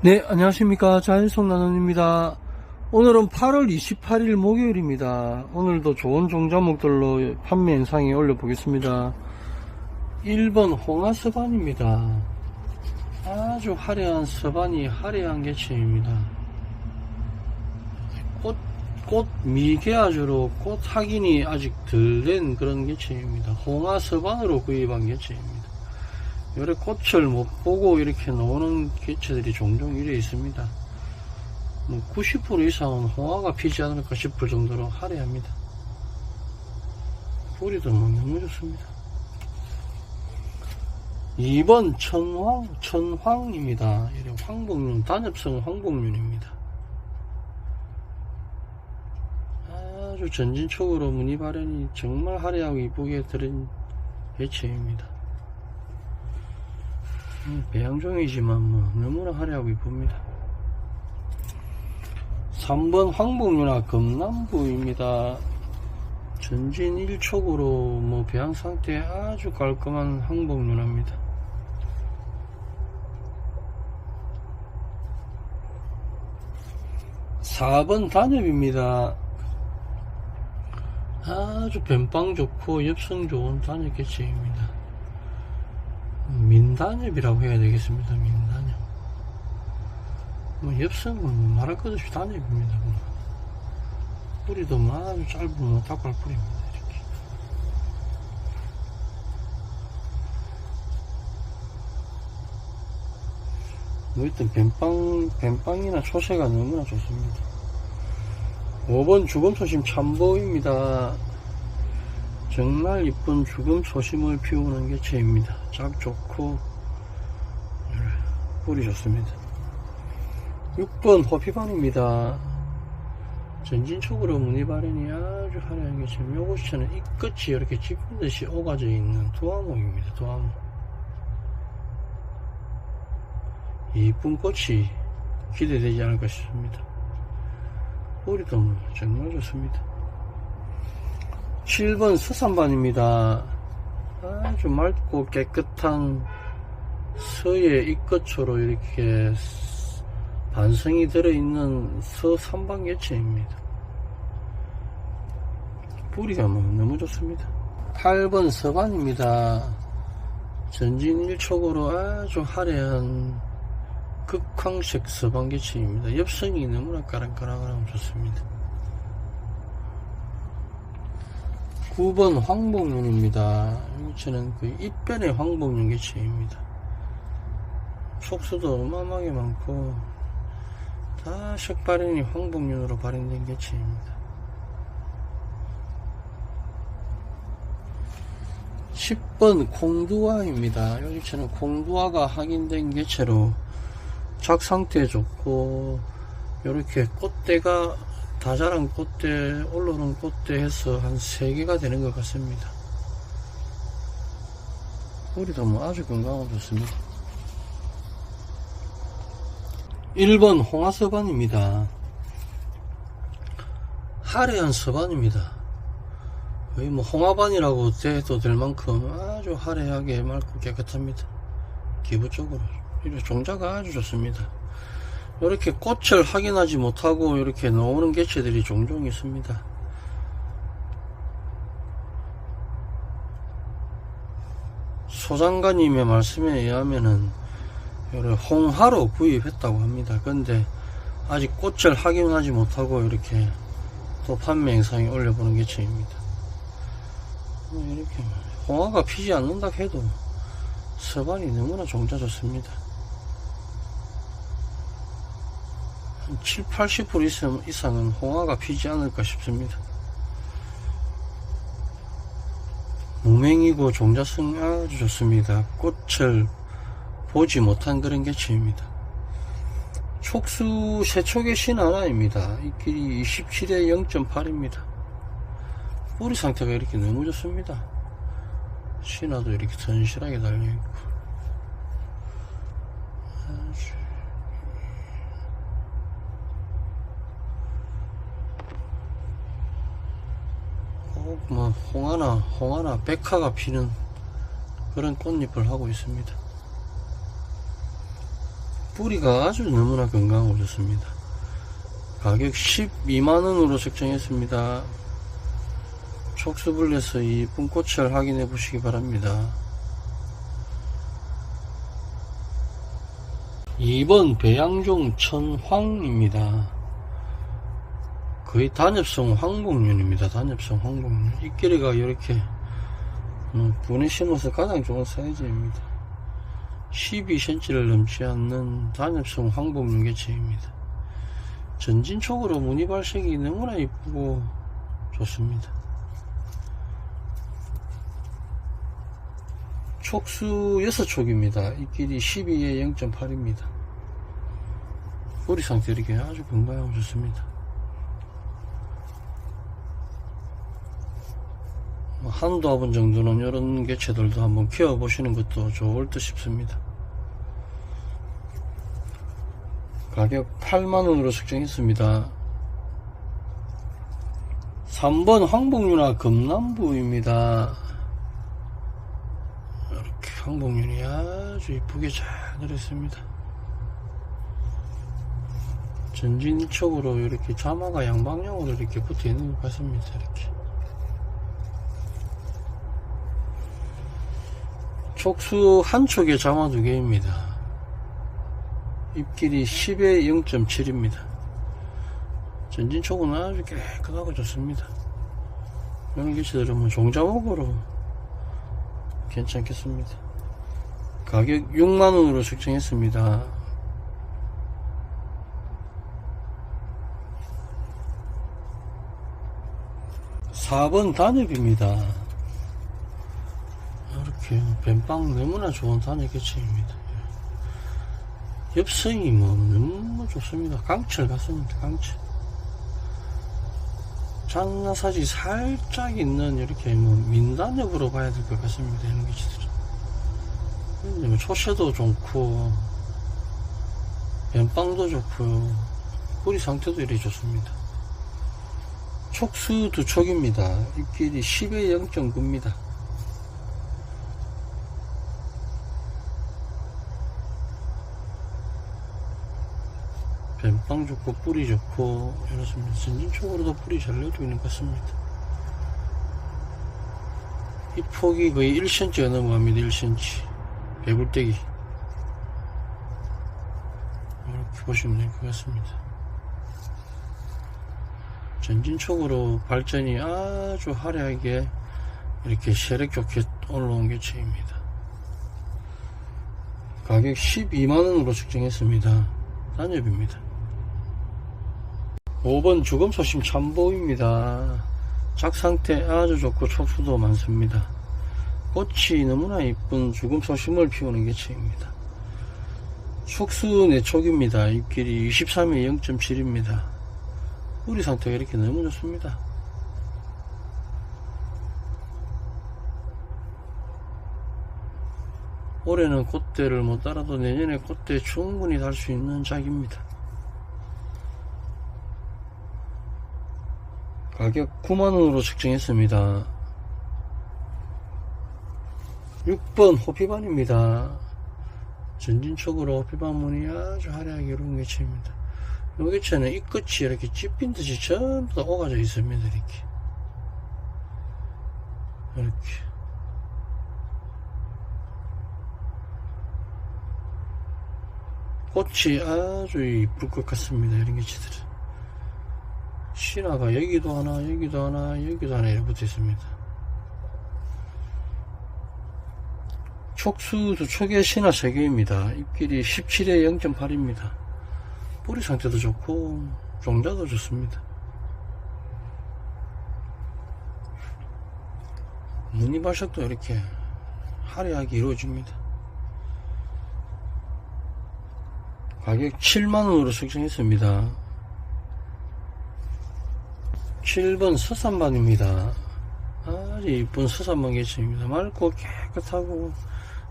네, 안녕하십니까. 자연송 나눔입니다. 오늘은 8월 28일 목요일입니다. 오늘도 좋은 종자목들로 판매 영상에 올려보겠습니다. 1번 홍화 서반입니다. 아주 화려한 서반이 화려한 개체입니다. 꽃, 꽃 미개아주로 꽃 확인이 아직 덜 된 그런 개체입니다. 홍화 서반으로 구입한 개체입니다. 요래 꽃을 못 보고 이렇게 나오는 개체들이 종종 이래 있습니다. 뭐90% 이상은 홍화가 피지 않을까 싶을 정도로 화려합니다. 뿌리도 뭐 너무 좋습니다. 2번 천황, 천황입니다. 이래 황복륜, 단엽성 황복륜입니다. 아주 전진촉으로 무늬 발현이 정말 화려하고 이쁘게 들은 개체입니다. 음, 배양종이지만 뭐 너무나 화려하고 이쁩니다. 3번 황복류나 금남부입니다. 전진 1촉으로 뭐 배양 상태 아주 깔끔한 황복류납니다. 사번 단엽입니다. 아주 변빵 좋고 엽성 좋은 단엽 개체입니다. 민단엽이라고 해야 되겠습니다. 민단엽. 뭐 엽성은 말할 것 없이 단엽입니다. 뭐. 뿌리도 뭐 아주 짧은 뭐 닭발 뿌리입니다. 이렇게. 뭐 일단 뱀빵, 뱀빵이나 초세가 너무나 좋습니다. 5번 죽음소심 참보입니다. 정말 이쁜 죽음 소심을 피우는 개체입니다. 작 좋고 뿌리 좋습니다. 6번 호피반입니다. 전진촉으로 무늬 발현이 아주 화려한 개체입니다. 요것은 이 끝이 이렇게 짚은 듯이 오가져 있는 두화목입니다. 두화목. 이쁜 꽃이 기대되지 않을까 싶습니다. 뿌리도 뭐 정말 좋습니다. 7번 수산반입니다. 아주 맑고 깨끗한 서의 이끝으로 이렇게 반성이 들어있는 서산반 개체입니다. 뿌리가 뭐 너무 좋습니다. 8번 서반입니다. 전진 1촉으로 아주 화려한 극황색 서반 개체입니다. 엽성이 너무나 까랑까랑하고 좋습니다. 9번 황복륜입니다. 이거는 그 입변의 황복륜 개체입니다. 촉수도 어마어마하게 많고 다 색발현이 황복륜으로 발현된 개체입니다. 10번 콩두화입니다. 여기처럼 콩두화가 확인된 개체로 작 상태 좋고 이렇게 꽃대가 다 자란 꽃대, 올라오는 꽃대 해서 한 3개가 되는 것 같습니다. 뿌리도 뭐 아주 건강하고 좋습니다. 1번 홍화서반입니다. 화려한 서반입니다. 거의 뭐 홍화반이라고 대도 될 만큼 아주 화려하게 맑고 깨끗합니다. 기부적으로. 이 종자가 아주 좋습니다. 이렇게 꽃을 확인하지 못하고 이렇게 나오는 개체들이 종종 있습니다. 소장관님의 말씀에 의하면은 홍하로 구입했다고 합니다. 근데 아직 꽃을 확인하지 못하고 이렇게 또 판매 영상에 올려보는 개체입니다. 뭐 이렇게 홍화가 피지 않는다 해도 서반이 너무나 종자 좋습니다. 7, 80% 이상은 홍화가 피지 않을까 싶습니다. 무맹이고 종자성이 아주 좋습니다. 꽃을 보지 못한 그런 개체입니다. 촉수 세촉의 신 하나입니다. 이 길이 27에 0.8입니다. 뿌리 상태가 이렇게 너무 좋습니다. 신화도 이렇게 튼실하게 달려있고 아주 뭐 홍하나 홍하나 백화가 피는 그런 꽃잎을 하고 있습니다. 뿌리가 아주 너무나 건강하고 좋습니다. 가격 12만원으로 책정했습니다. 촉수불에서 이쁜 꽃을 확인해 보시기 바랍니다. 2번 배양종 천황입니다. 거의 단엽성 황복륜입니다. 단엽성 황복륜. 이끼리가 이렇게 음, 분에 심어서 가장 좋은 사이즈입니다. 12cm를 넘지 않는 단엽성 황복륜 개체입니다. 전진촉으로 무늬 발색이 너무나 이쁘고 좋습니다. 촉수 6촉입니다. 이 길이 12에 0.8입니다. 뿌리 상태 이렇게 아주 건강하고 좋습니다. 한두 화분 정도는 이런 개체들도 한번 키워보시는 것도 좋을 듯 싶습니다. 가격 8만원으로 책정했습니다. 3번 황복류나 금남부입니다. 이렇게 황복륜이 아주 이쁘게 잘 들어있습니다. 전진 쪽으로 이렇게 자마가 양방향으로 이렇게 붙어 있는 것 같습니다. 이렇게. 촉수 한 촉에 자마 두 개입니다. 입길이 10에 0.7입니다. 전진촉은 아주 깨끗하고 좋습니다. 이런 개체들은 뭐 종자목으로 괜찮겠습니다. 가격 6만원으로 책정했습니다. 사번 단엽입니다. 뱀빵 너무나 좋은 단엽 개체입니다. 엽성이 뭐 너무 좋습니다. 강철 같습니다. 강철. 장나사지 살짝 있는 이렇게 뭐 민단엽으로 봐야 될 것 같습니다. 이런 개체들은. 초체도 좋고 뱀빵도 좋고요. 뿌리 상태도 이렇게 좋습니다. 촉수 두 촉입니다. 입길이 10에 0.9입니다. 뱀빵 좋고 뿌리 좋고 이렇습니다. 전진적으로도 뿌리 잘 내주고 있는 것 같습니다. 이 폭이 거의 1cm가 넘어갑니다. 1cm. 배불떼기. 이렇게 보시면 될 것 같습니다. 전진촉으로 발전이 아주 화려하게 이렇게 세력 좋게 올라온 개체입니다. 가격 12만원으로 측정했습니다. 단엽입니다. 5번 죽음 소심 참보입니다. 작상태 아주 좋고 촉수도 많습니다. 꽃이 너무나 이쁜 죽음 소심을 피우는 개체입니다. 촉수 4촉입니다. 입길이 23에 0.7입니다. 뿌리 상태가 이렇게 너무 좋습니다. 올해는 꽃대를 못 따라도 내년에 꽃대 충분히 달 수 있는 작입니다. 가격 9만원으로 책정했습니다. 6번 호피반입니다. 전진촉으로 호피반 무늬 아주 화려하게 이루은 개체입니다. 이 개체는 이 끝이 이렇게 찝힌 듯이 전부 다 오가져 있습니다. 이렇게. 이렇게. 꽃이 아주 이쁠 것 같습니다. 이런 개체들은. 신화가 여기도 하나, 여기도 하나, 여기도 하나 이렇게 붙어 있습니다. 촉수 두 촉의 신화 3개입니다. 입길이 17에 0.8입니다. 뿌리 상태도 좋고, 종자도 좋습니다. 무늬 발색도 이렇게 화려하게 이루어집니다. 가격 7만원으로 책정했습니다. 7번 서산반입니다. 아주 이쁜 서산반 개체입니다. 맑고 깨끗하고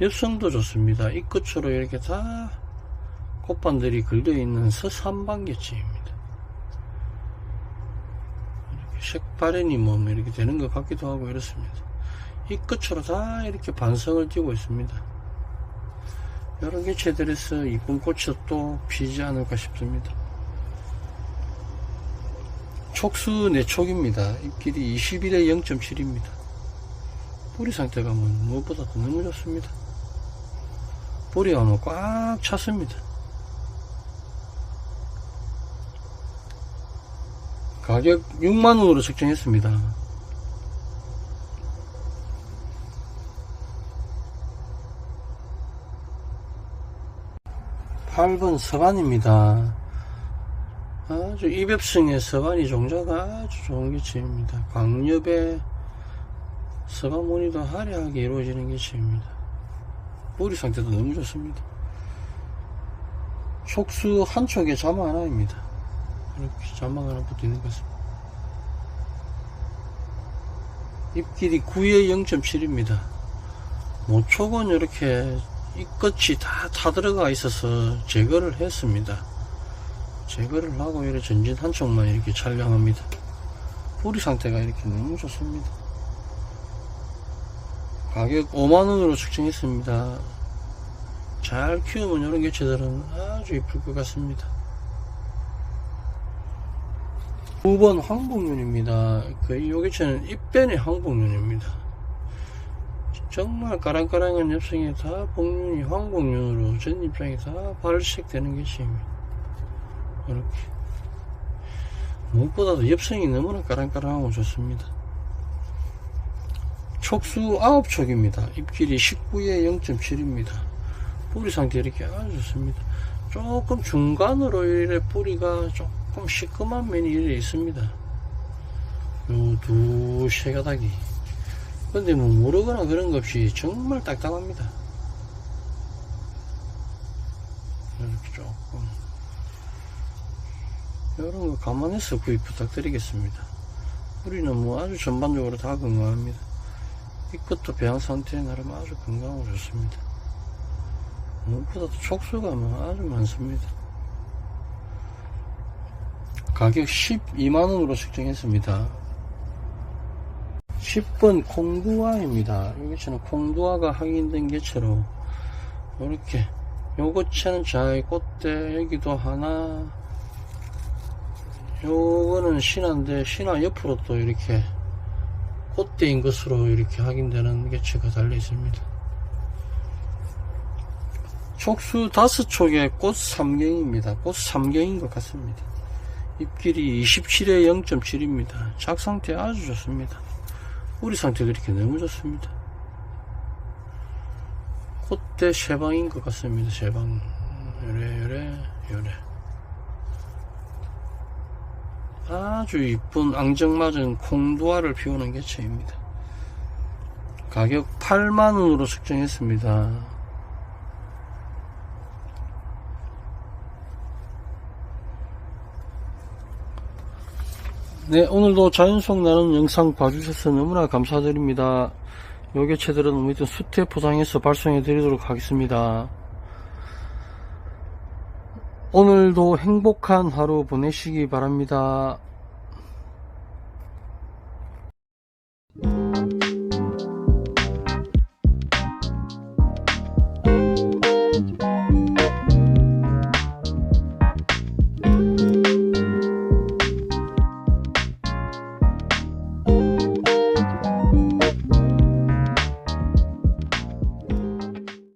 엽성도 좋습니다. 이 끝으로 이렇게 다 꽃반들이 걸려있는 서산반 개체입니다. 이렇게 색발현이 뭐 이렇게 되는 것 같기도 하고 이렇습니다. 이 끝으로 다 이렇게 반성을 띄고 있습니다. 여러 개체들에서 이쁜 꽃이 또 피지 않을까 싶습니다. 촉수 내촉입니다. 잎길이 21에 0.7입니다. 뿌리 상태가 뭐 무엇보다도 너무 좋습니다. 뿌리가 뭐 꽉 찼습니다. 가격 6만원으로 책정했습니다. 8번 서반입니다. 아주 이벽성의 서반이 종자가 아주 좋은 개체입니다. 광엽의 서반 무늬도 화려하게 이루어지는 개체입니다. 뿌리 상태도 너무 좋습니다. 촉수 한쪽에 자막 하나입니다. 이렇게 자막 하나 붙어 있는 것 같습니다. 잎길이 9에 0.7입니다. 모촉은 이렇게 이 끝이 다 타들어가 있어서 제거를 했습니다. 제거를 하고 이렇게 전진 한쪽만 이렇게 촬영합니다. 뿌리 상태가 이렇게 너무 좋습니다. 가격 5만원으로 측정했습니다. 잘 키우면 이런 개체들은 아주 이쁠 것 같습니다. 9번 황복륜입니다. 거의 요 개체는 입변의 황복륜입니다. 정말 까랑까랑한 엽성이 다 복륜이 황복륜으로 전 입장이 다 발색되는 개체입니다. 이렇게 무엇보다도 엽성이 너무나 까랑까랑하고 좋습니다. 촉수 9촉입니다. 잎길이 19에 0.7입니다. 뿌리 상태 이렇게 아주 좋습니다. 조금 중간으로 이래 뿌리가 조금 시큼한 면이 이래 있습니다. 요 두 세 가닥이. 근데 뭐 모르거나 그런 것 없이 정말 딱딱합니다. 이렇게 조금. 거 감안해서 구입 부탁드리겠습니다. 뿌리는 뭐 아주 전반적으로 다 건강합니다. 이 끝도 배양 상태 나름 아주 건강하고 좋습니다. 무엇보다도 촉수가 뭐 아주 많습니다. 가격 12만원으로 측정했습니다. 10번 콩두아입니다. 여기처럼 콩두아가 확인된 개체로 이렇게 요거체는 자의 꽃대 여기도 하나 요거는 신화인데 신화 옆으로 또 이렇게 꽃대인 것으로 이렇게 확인되는 개체가 달려 있습니다. 촉수 다섯 촉의 꽃 삼경입니다. 꽃 삼경인 것 같습니다. 잎길이 27에 0.7입니다. 작 상태 아주 좋습니다. 뿌리 상태도 이렇게 너무 좋습니다. 꽃대 세방인 것 같습니다. 세방. 요래, 요래, 요래. 아주 이쁜 앙증맞은 콩두아를 피우는 개체입니다. 가격 8만원으로 측정했습니다. 네, 오늘도 자연 속 나는 영상 봐주셔서 너무나 감사드립니다. 요 개체들은 우리도 수태 포장해서 발송해 드리도록 하겠습니다. 오늘도 행복한 하루 보내시기 바랍니다.